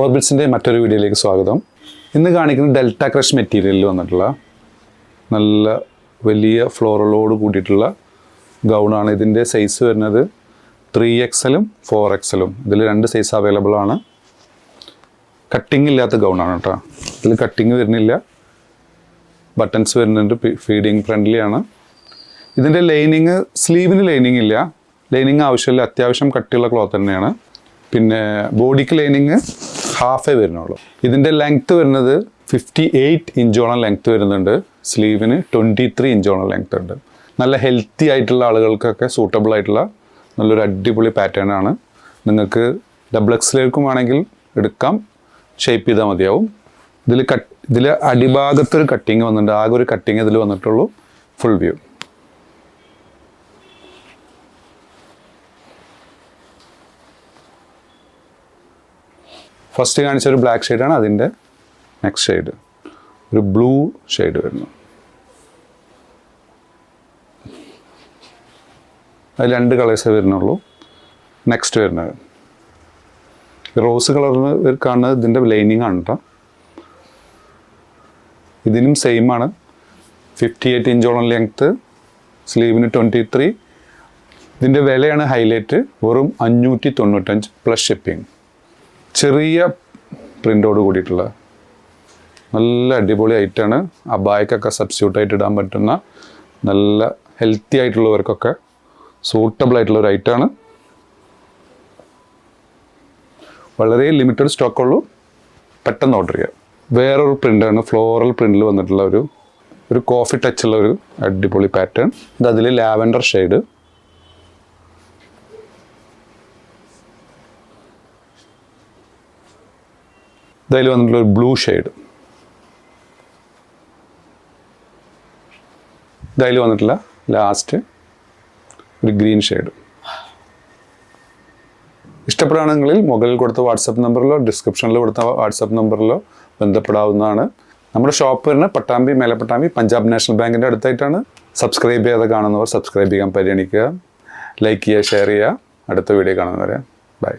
ഓർബിറ്റ്സിന്റെ മറ്റൊരു വീഡിയോയിലേക്ക് സ്വാഗതം. ഇന്ന് കാണിക്കുന്ന ഡെൽറ്റ ക്രഷ് മെറ്റീരിയലിൽ വന്നിട്ടുള്ള നല്ല വലിയ ഫ്ലോറലോട് കൂടിയിട്ടുള്ള ഗൗണാണ്. ഇതിന്റെ സൈസ് വരുന്നത് ത്രീ എക്സലും ഫോർ എക്സലും ഇതിൽ രണ്ട് സൈസ് അവൈലബിൾ ആണ്. കട്ടിംഗ് ഇല്ലാത്ത ഗൗണാണ് കേട്ടോ. ഇതിൽ കട്ടിങ് വരുന്നില്ല. ബട്ടൺസ് വരുന്നുണ്ട് ഫീഡിങ് ഫ്രണ്ട്ലി ആണ്. ഇതിന്റെ ലൈനിങ് സ്ലീവിന് ലൈനിങ് ഇല്ല. ലൈനിങ് ആവശ്യമില്ല. അത്യാവശ്യം കട്ടിയുള്ള ക്ലോത്ത് തന്നെയാണ്. പിന്നെ ബോഡിക്ക് ലൈനിങ് ഹാഫേ വരുന്നുള്ളൂ. ഇതിന്റെ ലെങ്ത്ത് വരുന്നത് ഫിഫ്റ്റി എയ്റ്റ് ഇഞ്ചോളം ലെങ്ത്ത് വരുന്നുണ്ട്. സ്ലീവിന് ട്വന്റി ത്രീ ഇഞ്ചോളം ലെങ്ത്ത് ഉണ്ട്. നല്ല ഹെൽത്തി ആയിട്ടുള്ള ആളുകൾക്കൊക്കെ സൂട്ടബിൾ ആയിട്ടുള്ള നല്ലൊരു അടിപൊളി പാറ്റേൺ ആണ്. നിങ്ങൾക്ക് ഡബിൾ എക്സിലേക്കും ആണെങ്കിൽ എടുക്കാം. ഷേപ്പ് ചെയ്താൽ മതിയാവും. ഇതിൽ കട്ട് ഇതിൽ അടിഭാഗത്തൊരു കട്ടിങ് വന്നിട്ടുണ്ട്. ആകെ ഒരു കട്ടിങ് ഇതിൽ വന്നിട്ടുള്ളൂ. ഫുൾ വ്യൂ ഫസ്റ്റ് കാണിച്ച ഒരു ബ്ലാക്ക് ഷെയ്ഡാണ് അതിന്റെ നെക്സ്റ്റ് ഷെയ്ഡ് ഒരു ബ്ലൂ ഷെയ്ഡ് വരുന്നു. അതിൽ രണ്ട് കളേഴ്സേ വരുന്നുള്ളൂ. നെക്സ്റ്റ് വരുന്നത്. റോസ് കളറിന് കാണുന്നത് ഇതിന്റെ ലൈനിങ് ആണ് കേട്ടോ ഇതിനും സെയിം ആണ്. ഫിഫ്റ്റി എയ്റ്റ് ഇഞ്ചോളം ലെങ്ത്ത് സ്ലീവിന് ട്വന്റി ത്രീ ഇതിന്റെ വിലയാണ് ഹൈലൈറ്റ് വെറും അഞ്ഞൂറ്റി തൊണ്ണൂറ്റഞ്ച് പ്ലസ് ഷിപ്പിംഗ് ചെറിയ പ്രിന്റോട് കൂടിയിട്ടുള്ള നല്ല അടിപൊളി ഐറ്റാണ്. അബായക്കൊക്കെ സബ്സ്റ്റിറ്റ്യൂട്ട് ആയിട്ട് ഇടാൻ പറ്റുന്ന നല്ല ഹെൽത്തി ആയിട്ടുള്ളവർക്കൊക്കെ സൂട്ടബിൾ ആയിട്ടുള്ള ഒരു ഐറ്റാണ്. വളരെ ലിമിറ്റഡ് സ്റ്റോക്ക് ഉള്ളൂ. പെട്ടെന്ന് ഓർഡർ ചെയ്യുക വേറൊരു പ്രിന്റാണ് ഫ്ലോറൽ പ്രിന്റിൽ വന്നിട്ടുള്ള ഒരു ഒരു കോഫി ടച്ചുള്ള ഒരു അടിപൊളി പാറ്റേൺ ഇത് അതിൽ ലാവൻഡർ ഷെയ്ഡ് ഇതിൽ വന്നിട്ടുള്ള ഒരു ബ്ലൂ ഷെയ്ഡ്. ഇതിൽ വന്നിട്ടില്ല ലാസ്റ്റ് ഒരു ഗ്രീൻ ഷെയ്ഡ്. ഇഷ്ടപ്പെടുകയാണെങ്കിൽ മുകളിൽ കൊടുത്ത വാട്സപ്പ് നമ്പറിലോ ഡിസ്ക്രിപ്ഷനിൽ കൊടുത്ത വാട്സപ്പ് നമ്പറിലോ ബന്ധപ്പെടാവുന്നതാണ്. നമ്മുടെ ഷോപ്പ് വരുന്ന പട്ടാമ്പി മേലപ്പട്ടാമ്പി പഞ്ചാബ് നാഷണൽ ബാങ്കിന്റെ അടുത്തായിട്ടാണ്. സബ്സ്ക്രൈബ് ചെയ്യാതെ കാണുന്നവർ സബ്സ്ക്രൈബ് ചെയ്യാൻ പരിഗണിക്കുക. ലൈക്ക് ചെയ്യുക ഷെയർ ചെയ്യുക. അടുത്ത വീഡിയോ കാണുന്നവരെ. ബൈ